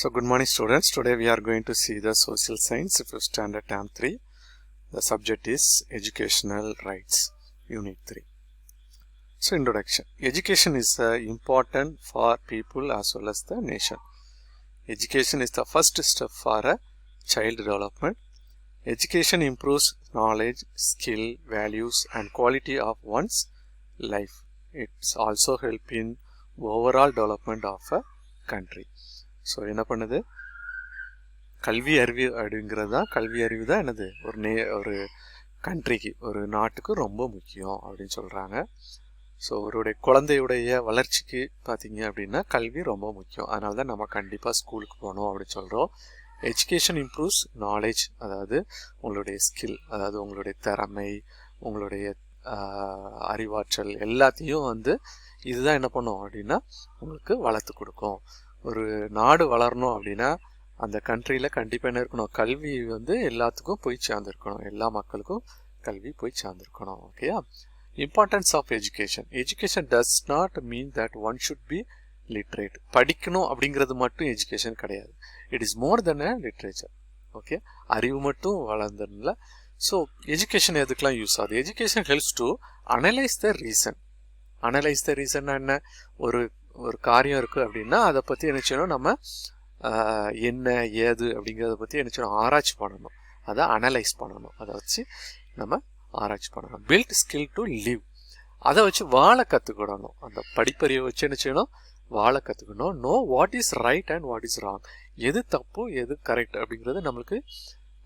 So good morning students. Today we are going to see the social science fifth standard term 3. The subject is educational rights unit 3. So introduction. Education is uh, important for people as well as the nation. Education is the first step for a child development. Education improves knowledge, skill, values and quality of one's life. It's also help in overall development of a country. So என்ன பண்ணுது? கல்வி அறிவு அப்படிங்கிறது தான் கல்வி அறிவு தான் என்னது? ஒரு நே ஒரு கண்ட்ரிக்கு ஒரு நாட்டுக்கு ரொம்ப முக்கியம் அப்படின்னு சொல்கிறாங்க ஸோ அவருடைய குழந்தையுடைய வளர்ச்சிக்கு பார்த்தீங்க அப்படின்னா கல்வி ரொம்ப முக்கியம். அதனால தான் நம்ம கண்டிப்பாக ஸ்கூலுக்கு போகணும் அப்படின்னு சொல்கிறோம் எஜுகேஷன் இம்ப்ரூவ்ஸ் நாலேஜ் அதாவது உங்களுடைய ஸ்கில் அதாவது உங்களுடைய திறமை உங்களுடைய அறிவாற்றல் எல்லாத்தையும் வந்து இதுதான் என்ன பண்ணும் அப்படின்னா உங்களுக்கு வளர்த்து கொடுக்கும். ஒரு நாடு வளரணும் அப்படின்னா அந்த கண்ட்ரியில் கண்டிப்பாக என்ன இருக்கணும்? கல்வி வந்து எல்லாத்துக்கும் போய் சேர்ந்துருக்கணும். எல்லா மக்களுக்கும் கல்வி போய் சேர்ந்துருக்கணும் ஓகேயா importance of education education does not mean that one should be literate படிக்கணும் அப்படிங்கிறது மட்டும் எஜுகேஷன் கிடையாது. It is more than a literature okay அறிவு மட்டும் வளர்ந்ததுல. ஸோ எஜுகேஷன் எதுக்கெலாம் யூஸ் ஆகுது? Education helps to analyse the reason analyse the ரீசன்னா என்ன? ஒரு ஒரு காரியம் இருக்குது அப்படின்னா அதை பற்றி என்ன செய்யணும்? நம்ம என்ன ஏது அப்படிங்கிறத பற்றி என்ன செய்யணும்? ஆராய்ச்சி பண்ணணும். அதை அனலைஸ் பண்ணணும். அதை வச்சு நம்ம ஆராய்ச்சி பண்ணணும். பில்ட் ஸ்கில் டு லிவ் அதை வச்சு வாழ கற்றுக்கிடணும் அந்த படிப்பறிவை வச்சு என்ன செய்யணும்? வாழ கற்றுக்கணும் know what is right and what is wrong எது தப்பு எது கரெக்ட் அப்படிங்கிறது நம்மளுக்கு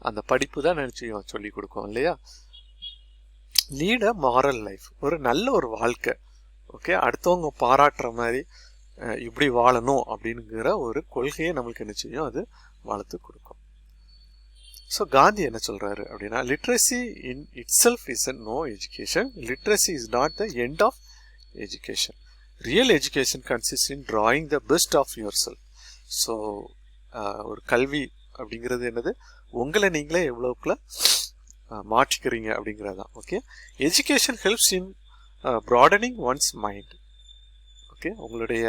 அந்த படிப்பு தான் நினச்சியும் சொல்லி கொடுக்கும் இல்லையா? லீட் அ மாரல் லைஃப் ஒரு நல்ல ஒரு வாழ்க்கை. ஓகே? அடுத்தவங்க பாராட்டுற மாதிரி இப்படி வாழணும் அப்படிங்கிற ஒரு கொள்கையை நம்மளுக்கு என்ன செய்யும் அது வளர்த்து கொடுக்கும். ஸோ காந்தி என்ன சொல்கிறாரு அப்படின்னா literacy in itself is a no education literacy is not the end of education real education consist in drawing the best of yourself so ஒரு கல்வி அப்படிங்கிறது என்னது? உங்களை நீங்களே எவ்வளோக்குள்ள மாற்றிக்கிறீங்க அப்படிங்கிறது தான் okay education helps in broadening one's mind okay உங்களுடைய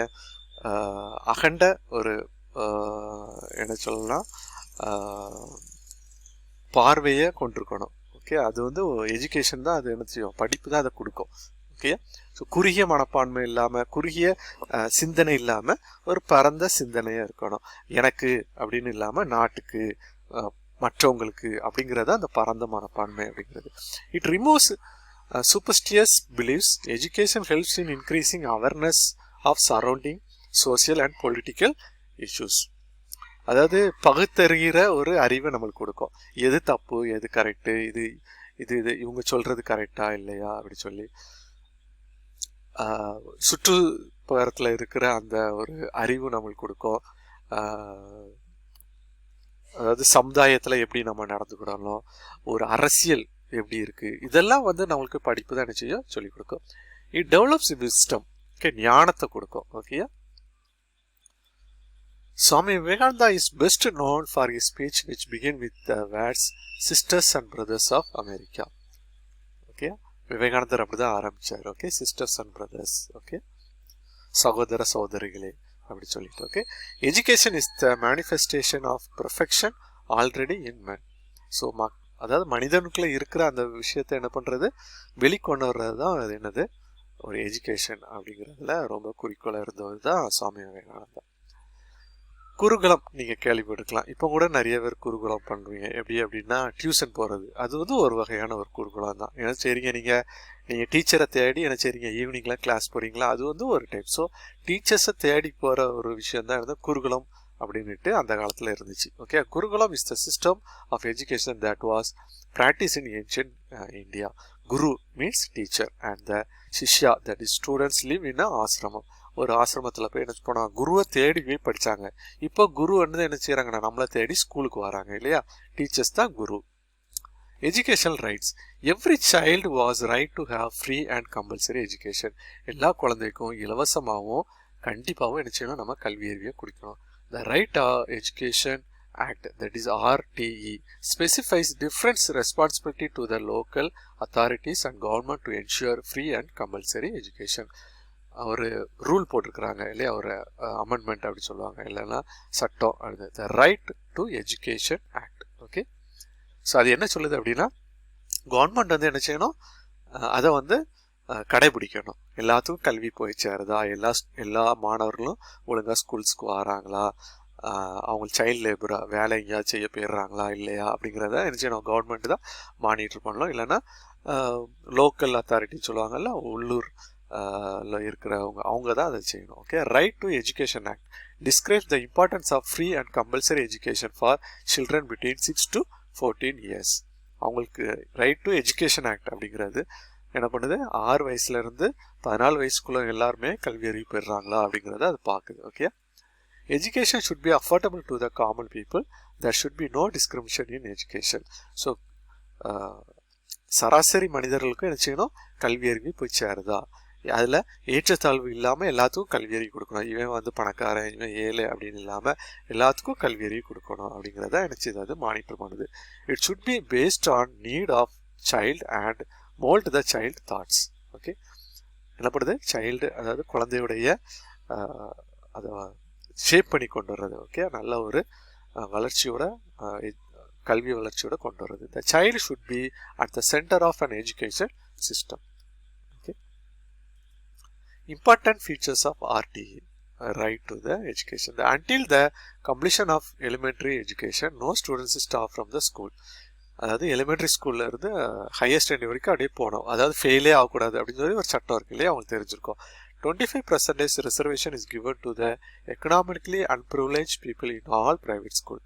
அகண்ட ஒரு என்ன சொல்லலாம் பார்வையை கொண்டிருக்கணும். ஓகே அது வந்து எஜுகேஷன் தான் அது என்ன செய்யும்? படிப்பு தான் அதை கொடுக்கும். ஓகே ஸோ குறுகிய மனப்பான்மை இல்லாமல் குறுகிய சிந்தனை இல்லாமல் ஒரு பரந்த சிந்தனையாக இருக்கணும். எனக்கு அப்படின்னு இல்லாமல் நாட்டுக்கு மற்றவங்களுக்கு அப்படிங்கிறது அந்த பரந்த மனப்பான்மை அப்படிங்கிறது. It removes superstitious beliefs education helps in increasing awareness of surrounding social and political issues அதாவது பகுத்தறிகிற ஒரு அறிவை நம்மளுக்கு கொடுக்கும். எது தப்பு எது கரெக்டு இது இது இது இவங்க சொல்கிறது கரெக்டா இல்லையா அப்படி சொல்லி. Uh, சுற்றுப்புறத்தில் இருக்கிற அந்த ஒரு அறிவு நம்மளுக்கு கொடுக்கும். Uh, அதாவது சமுதாயத்தில் எப்படி நம்ம நடந்துக்கிடணும் ஒரு அரசியல் எப்படி இருக்குது இதெல்லாம் வந்து நம்மளுக்கு படிப்பு தான் என்ன செய்யும். சொல்லிக் கொடுக்கும். இட் டெவலப்ஸ் விஸ்டம் ஓகே ஞானத்தை கொடுக்கும். ஓகேயா Swami Vivekananda is best known for his speech which begin with the words sisters and brothers of America okay? Vivekanandar அப்படிதான் ஆரம்பிச்சார். Okay? Sisters and brothers okay? சகோதர சகோதரிகளே அப்படி சொல்லிட்டு okay? Education is the manifestation of perfection already in man so மக் அதாவது மனிதனுக்குள்ளே இருக்கிற அந்த விஷயத்தை என்ன பண்ணுறது வெளிக்கொண்டு வர்றது தான் அது என்னது? ஒரு எஜுகேஷன் அப்படிங்கிறதுல ரொம்ப குறிக்கோளாக இருந்தவர் தான் சுவாமி விவேகானந்தா. குருகுலம் நீங்கள் கேள்விப்பட்டிருக்கலாம். இப்போ கூட நிறைய பேர் குருகுலம் பண்ணுவீங்க எப்படி அப்படின்னா டியூஷன் போகிறது அது வந்து ஒரு வகையான ஒரு குருகுலம் தான் ஏன்னா சரிங்க நீங்கள் நீங்கள் டீச்சரை தேடி என்ன சரிங்க ஈவினிங்லாம் கிளாஸ் போகிறீங்களா அது வந்து ஒரு டைப் ஸோ டீச்சர்ஸை தேடி போகிற ஒரு விஷயம் தான் இருந்தால் குருகுலம் அப்படின்ட்டு அந்த காலத்தில் இருந்துச்சு. Okay gurukulam is the system of education that was practice in ancient India guru means teacher and the shishya that is students live in ashramam. ஒரு ஆசிரமத்தில் போய் என்ன போனாங்க குருவை தேடி போய் படித்தாங்க இப்போ குரு வந்து என்ன செய்கிறாங்கன்னா நம்மளை தேடி ஸ்கூலுக்கு வராங்க இல்லையா? டீச்சர்ஸ் தான் guru. Education rights every child was right to have free and compulsory education எல்லா குழந்தைக்கும் இலவசமாகவும் கண்டிப்பாகவும் என்ன செய்யணும்? நம்ம கல்வி அறிவியை கொடுக்கணும். The right Education Act, that is RTE, specifies different responsibility to the local authorities and government to ensure free and compulsory education. அவர் rule போட்டிருக்கிறாங்க இல்லையா அவர் அமெண்ட்மெண்ட் அப்படி சொல்லுவாங்க இல்லைன்னா சட்டம் அது the right to education act okay so அது என்ன சொல்லுது அப்படின்னா கவர்மெண்ட் வந்து என்ன செய்யணும் அதை வந்து கடைபிடிக்கணும். எல்லாத்துக்கும் கல்வி போய் சேருதா? எல்லா எல்லா மாணவர்களும் ஒழுங்காக ஸ்கூல்ஸ்க்கு வராங்களா? அவங்க சைல்டு லேபரா வேலை எங்கேயாவது செய்ய போயிடுறாங்களா? இல்லையா? அப்படிங்கிறத என்ன செய்யணும் கவர்மெண்ட் தான் மானிட்டர் பண்ணலாம் இல்லைன்னா லோக்கல் அத்தாரிட்டின்னு சொல்லுவாங்கல்ல உள்ளூர் இருக்கிறவங்க அவங்க தான் அதை செய்யணும். Okay right to education act describe the importance of free and compulsory education for children between six to fourteen years அவங்களுக்கு ரைட் டு எஜுகேஷன் ஆக்ட் அப்படிங்கிறது என்ன பண்ணுது? ஆறு வயசுலேருந்து பதினாலு வயசுக்குள்ள எல்லாருமே கல்வி அறிவு பெறுறாங்களா அப்படிங்கிறத அது பார்க்குது okay education should be affordable to the common people there should be no discrimination in education so சராசரி மனிதர்களுக்கும் என்ன செய்யணும்? கல்வி அறிவு போய் சேருதா? அதில் ஏற்றத்தாழ்வு இல்லாமல் எல்லாத்துக்கும் கல்வி அறிவு கொடுக்கணும். இவன் வந்து பணக்காரன் இவன் ஏழை அப்படின்னு இல்லாமல் எல்லாத்துக்கும் கல்வி அறிவு கொடுக்கணும் அப்படிங்கிறத நினச்சி அது மானிட்டர் பண்ணுது. It should be based on need of child and mould the child thoughts okay என்னப்படுது child அதாவது குழந்தையுடைய அதை ஷேப் பண்ணி கொண்டு வர்றது ஓகே நல்ல ஒரு வளர்ச்சியோட கல்வி வளர்ச்சியோட கொண்டு வர்றது the child should be at the centre of an education system okay important features of RTE right to the education the until the completion of elementary education no students is from the school. அதாவது elementary ஸ்கூல்ல இருந்து uh, higher standard வரைக்கும் அப்படியே போகணும் அதாவது ஃபெயிலே ஆகக்கூடாது அப்படின்னு சொல்லி ஒரு சட்டம் இருக்கு இல்லையா? அவங்களுக்கு தெரிஞ்சிருக்கும். Twenty five percentage reservation is given to the economically unprivileged people in all private school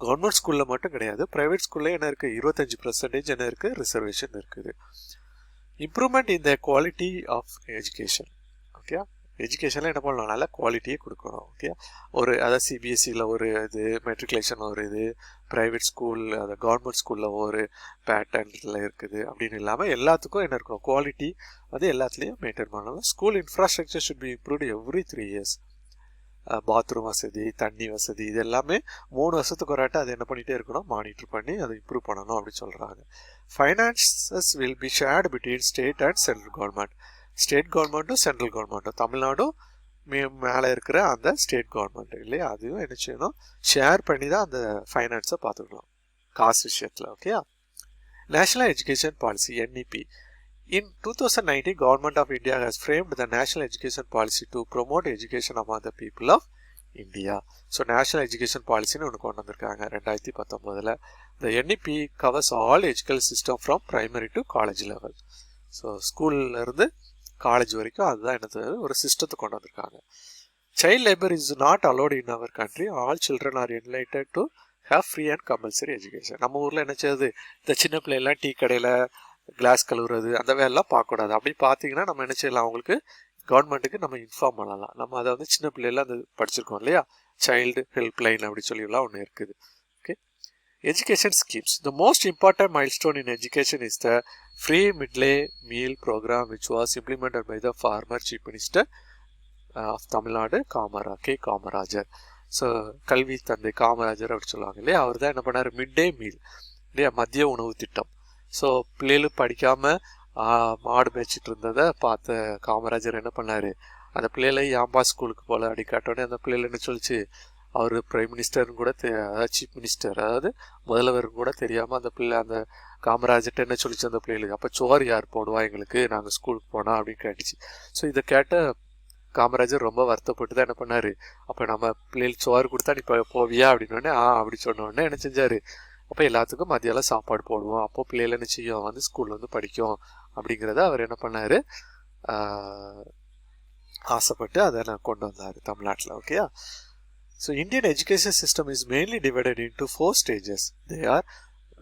government ஸ்கூலில் மட்டும் கிடையாது. ப்ரைவேட் ஸ்கூலில் என்ன இருக்குது இருபத்தஞ்சு பர்சன்டேஜ் என்ன இருக்குது ரிசர்வேஷன் இருக்குது. Improvement in the quality of education okay எஜுகேஷனில் என்ன பண்ணலாம் நல்லா குவாலிட்டியே கொடுக்கணும் ஓகே ஒரு அதாவது சிபிஎஸ்சியில் ஒரு இது மெட்ரிகுலேஷன் ஒரு இது ப்ரைவேட் ஸ்கூல் அது கவர்மெண்ட் ஸ்கூலில் ஒரு பேட்டர்னில் இருக்குது அப்படின்னு இல்லாமல் எல்லாத்துக்கும் என்ன இருக்கணும்? குவாலிட்டி வந்து எல்லாத்துலேயும் மெயின்டைன் பண்ணணும். School infrastructure should be improved every three years bathroom வசதி தண்ணி வசதி இது எல்லாமே மூணு வருஷத்துக்கு ஒரு ஆட்டம் அதை என்ன பண்ணிகிட்டே இருக்கணும்? மானிட்டர் பண்ணி அதை இம்ப்ரூவ் பண்ணணும் அப்படின்னு சொல்கிறாங்க finances will be shared between state and central government state கவர்மெண்ட்டும் சென்ட்ரல் கவர்மெண்ட்டும். தமிழ்நாடும் மே மேலே இருக்கிற அந்த ஸ்டேட் கவர்மெண்ட் இல்லையா? அதுவும் என்ன செய்யணும்? ஷேர் பண்ணி தான் அந்த ஃபைனான்ஸை பார்த்துக்கணும். காசு விஷயத்தில் okay national education policy NEP in two thousand nineteen government of India has framed the national education policy to promote education among the people of India so national education பாலிசின்னு ஒன்று கொண்டு வந்திருக்காங்க ரெண்டாயிரத்தி பத்தொம்போதில். The NEP covers all எஜுகல் system from primary to college level so ஸ்கூல்லேருந்து college வரைக்கும் அதுதான் என்னது ஒரு சிஸ்டத்தை கொண்டு வந்திருக்காங்க. Child labour is not allowed in our country all children are entitled to have free and compulsory education நம்ம ஊரில் என்ன செய்யுது? இந்த சின்ன பிள்ளைலாம் டீ கடையில் கிளாஸ் கழுவுறது அந்த வேலைலாம் பார்க்கக்கூடாது. அப்படி பார்த்தீங்கன்னா நம்ம என்ன செய்யலாம்? அவங்களுக்கு கவர்மெண்ட்டுக்கு நம்ம இன்ஃபார்ம் பண்ணலாம். நம்ம அதை வந்து சின்ன பிள்ளைலாம் அந்த படிச்சிருக்கோம் இல்லையா? சைல்டு ஹெல்ப் லைன் அப்படி சொல்லிலாம் ஒன்று இருக்குது. Okay education schemes the most important milestone in education is the free midday meal programme which was implemented by the former chief minister of Tamil Nadu camera K Kamarajar so கல்வி தந்தை காமராஜர் அப்படின்னு சொல்லுவாங்க இல்லையா? அவர் தான் என்ன பண்ணார்? மிட் டே மீல் இல்லையா? மதிய உணவு திட்டம். ஸோ பிள்ளைகளும் படிக்காமல் மாடு மேய்ச்சிட்டு இருந்ததை பார்த்த காமராஜர் என்ன பண்ணார்? அந்த பிள்ளைகளை ஏம்பா ஸ்கூலுக்கு போகல அப்படி காட்டோடனே அந்த பிள்ளைகள் என்ன சொல்லிச்சு? அவர் பிரைம் மினிஸ்டர்னு கூட தெ- அதாவது சீஃப் மினிஸ்டர் அதாவது முதல்வர் கூட தெரியாமல் அந்த பிள்ளை அந்த காமராஜர்கிட்ட என்ன சொல்லிச்சு அந்த பிள்ளைகளுக்கு அப்போ சோறு யார் போடுவா எங்களுக்கு? நாங்கள் ஸ்கூலுக்கு போனா அப்படின்னு கேட்டுச்சு. ஸோ இதை கேட்ட காமராஜர் ரொம்ப வருத்தப்பட்டு தான் என்ன பண்ணார்? அப்போ நம்ம பிள்ளைகளுக்கு சோறு கொடுத்தா நீ இப்போ போவியா? அப்படின்னோடனே ஆ அப்படி சொன்னோடனே என்ன செஞ்சார்? அப்போ எல்லாத்துக்கும் மதியானம் சாப்பாடு போடுவோம். அப்போ பிள்ளைகள் என்ன செய்யும்? வந்து ஸ்கூலில் வந்து படிக்கும். அப்படிங்கிறத அவர் என்ன பண்ணார்? ஆசைப்பட்டு அதை நான் கொண்டு வந்தார் தமிழ்நாட்டில் ஓகேயா so Indian education system is mainly divided into four stages they are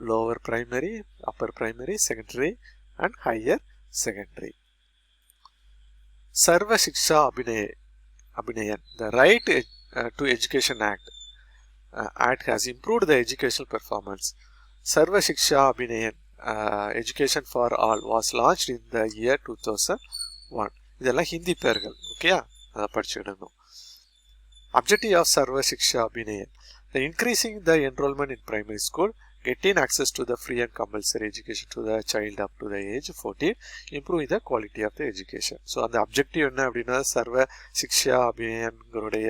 lower primary upper primary secondary and higher secondary Sarva Shiksha அபிநய Abhiyan the right to education act act has improved the educational performance Sarva Shiksha Abhiyan education for all was launch in the year two thousand one இதெல்லாம் ஹிந்தி பேர்கள் ஓகேயா அதை படிச்சுக்கிடணும் objective of Sarva Shiksha Abhinayan. The increasing the enrollment in primary school, getting access to the free and compulsory education to the child up to the age 14 improving the quality of the education so அந்த objective என்ன அப்படின்னா சர்வ சிக்ஷா அபியான்களுடைய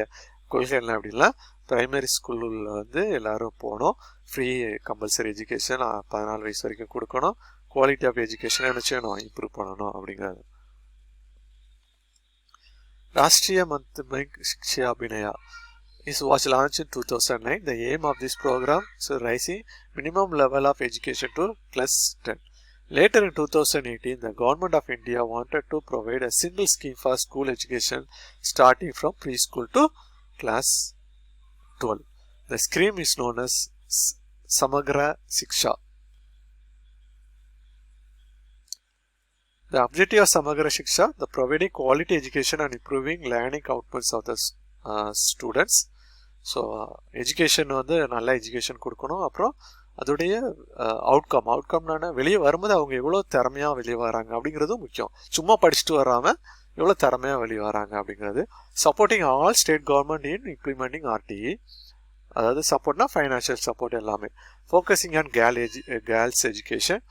கொள்கை என்ன அப்படின்னா primary ஸ்கூலில் வந்து எல்லாரும் போகணும் ஃப்ரீ கம்பல்சரி எஜுகேஷன் பதினாலு வயசு வரைக்கும் கொடுக்கணும் குவாலிட்டி ஆஃப் எஜுகேஷனை என்ன செய்யணும் இம்ப்ரூவ் பண்ணணும் அப்படிங்கிறது Rashtriya Madhyamik Shiksha Abhinaya is was launched in 2009. The aim of this program is to raise the minimum level of education to plus 10. Later in 2018, the Government of India wanted to provide a single scheme for school education starting from preschool to class 12. The scheme is known as Samagra Siksha. The objective of Samagra Shiksha, the providing quality education and improving learning outputs of the uh, students. So education uh, வந்து நல்ல education கொடுக்கணும். அப்புறம் அதோடைய outcome அவுட்கம்னான வெளியே வரும்போது அவங்க எவ்வளோ திறமையாக வெளியே வராங்க அப்படிங்கிறதும் முக்கியம். சும்மா படிச்சுட்டு வராமல் எவ்வளோ திறமையாக வெளியே வராங்க அப்படிங்கிறது. Supporting all state government in implementing RTE அதாவது சப்போர்ட்னா ஃபைனான்ஷியல் சப்போர்ட் எல்லாமே. Focusing on girl edu girls education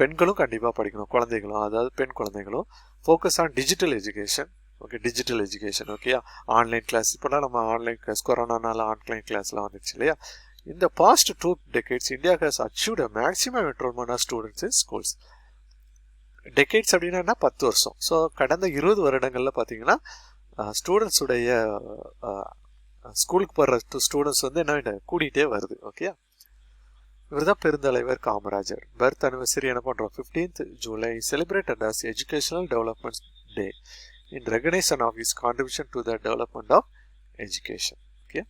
பெண்களும் கண்டிப்பாக படிக்கணும். குழந்தைகளும் அதாவது பெண் குழந்தைகளும் focus on digital education okay digital education ஓகேயா ஆன்லைன் கிளாஸ் இப்போலாம் நம்ம ஆன்லைன் கிளாஸ் கொரோனானால ஆன்லைன் கிளாஸ்லாம் வந்துச்சு இல்லையா? இந்த past two decades India has achieved a maximum enrolment of students in schools decades அப்படின்னா பத்து வருஷம். ஸோ கடந்த இருபது வருடங்களில் பார்த்தீங்கன்னா ஸ்டூடெண்ட்ஸுடைய ஸ்கூலுக்கு போகிற ஸ்டூடெண்ட்ஸ் வந்து என்ன கூட்டிகிட்டே வருது ஓகே இவர் தான் பெருந்தலைவர் காமராஜர் பர்த் அனிவர்சரி என்ன பண்ணுறோம் fifteenth July celebrated as educational development day in recognition of his contribution to the development of education okay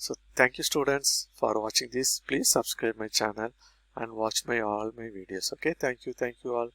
so thank you students for watching this please subscribe my channel and watch my all my videos okay thank you thank you all